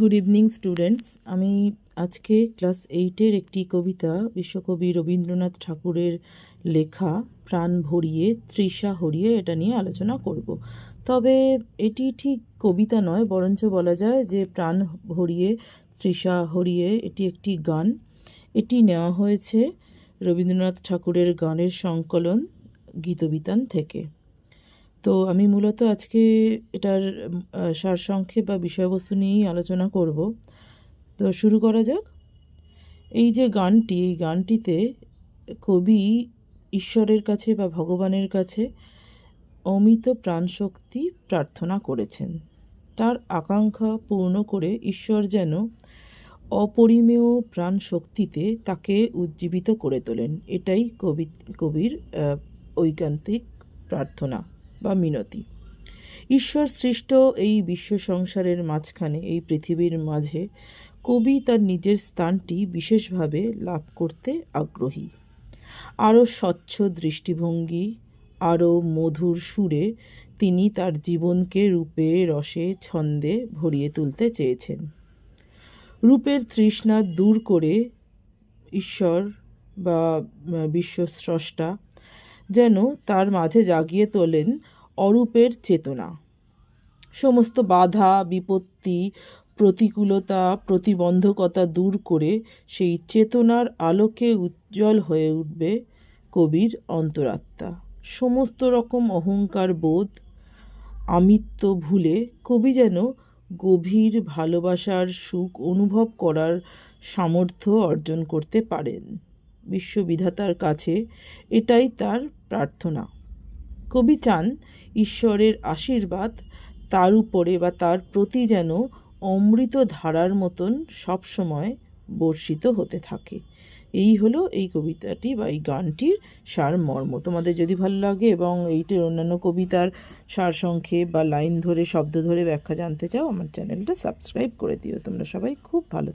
Good evening students আমি আজকে class এইটের একটি কবিতা বিশ্বকবি রবীন্দ্রনাথ ঠাকুরের লেখা প্রাণ ভরিয়ে, তৃষা হরিয়ে এটা নিয়ে আলোচনা করব। তবে এটি ঠিক কবিতা নয়, বরঞ্চ বলা যায় যে প্রাণ ভরিয়ে, তৃষা হরিয়ে এটি একটি গান। এটি নেওয়া হয়েছে রবীন্দ্রনাথ ঠাকুরের গানের সংকলন গীতবিতান থেকে। তো আমি মূলত আজকে এটার সারসংক্ষেপ বা বিষয়বস্তু নিয়েই আলোচনা করব। তো শুরু করা যাক। এই যে গানটি, এই গানটিতে কবি ঈশ্বরের কাছে বা ভগবানের কাছে অমিত প্রাণশক্তি প্রার্থনা করেছেন। তার আকাঙ্ক্ষা পূর্ণ করে ঈশ্বর যেন অপরিমেয় প্রাণ শক্তিতে তাকে উজ্জীবিত করে তোলেন। এটাই কবি, কবির ঐকান্তিক প্রার্থনা। বা মিনতি। ঈশ্বর সৃষ্ট এই বিশ্ব সংসারের মাঝখানে, এই পৃথিবীর মাঝে, কবি তার নিজের স্থানটি বিশেষভাবে লাভ করতে আগ্রহী। আরও স্বচ্ছ দৃষ্টিভঙ্গি, আরও মধুর সুরে তিনি তার জীবনকে রূপে, রসে, ছন্দে ভরিয়ে তুলতে চেয়েছেন। রূপের তৃষ্ণা দূর করে ঈশ্বর বা বিশ্বস্রষ্টা যেন তার মাঝে জাগিয়ে তোলেন অরূপের চেতনা। সমস্ত বাধা, বিপত্তি, প্রতিকূলতা, প্রতিবন্ধকতা দূর করে সেই চেতনার আলোকে উজ্জ্বল হয়ে উঠবে কবির অন্তরাত্মা। সমস্ত রকম অহংকার বোধ, আমিত্ব ভুলে কবি যেন গভীর ভালোবাসার সুখ অনুভব করার সামর্থ্য অর্জন করতে পারেন। বিশ্ববিধাতার কাছে এটাই তার প্রার্থনা। কবি চান ঈশ্বরের আশীর্বাদ তার উপরে বা তার প্রতি যেন অমৃত ধারার মতন সবসময় বর্ষিত হতে থাকে। এই হলো এই কবিতাটি বা এই গানটির সারমর্ম। তোমাদের যদি ভালো লাগে এবং এইটির অন্যান্য কবিতার সারসংক্ষেপ বা লাইন ধরে, শব্দ ধরে ব্যাখ্যা জানতে চাও, আমার চ্যানেলটা সাবস্ক্রাইব করে দিও। তোমরা সবাই খুব ভালো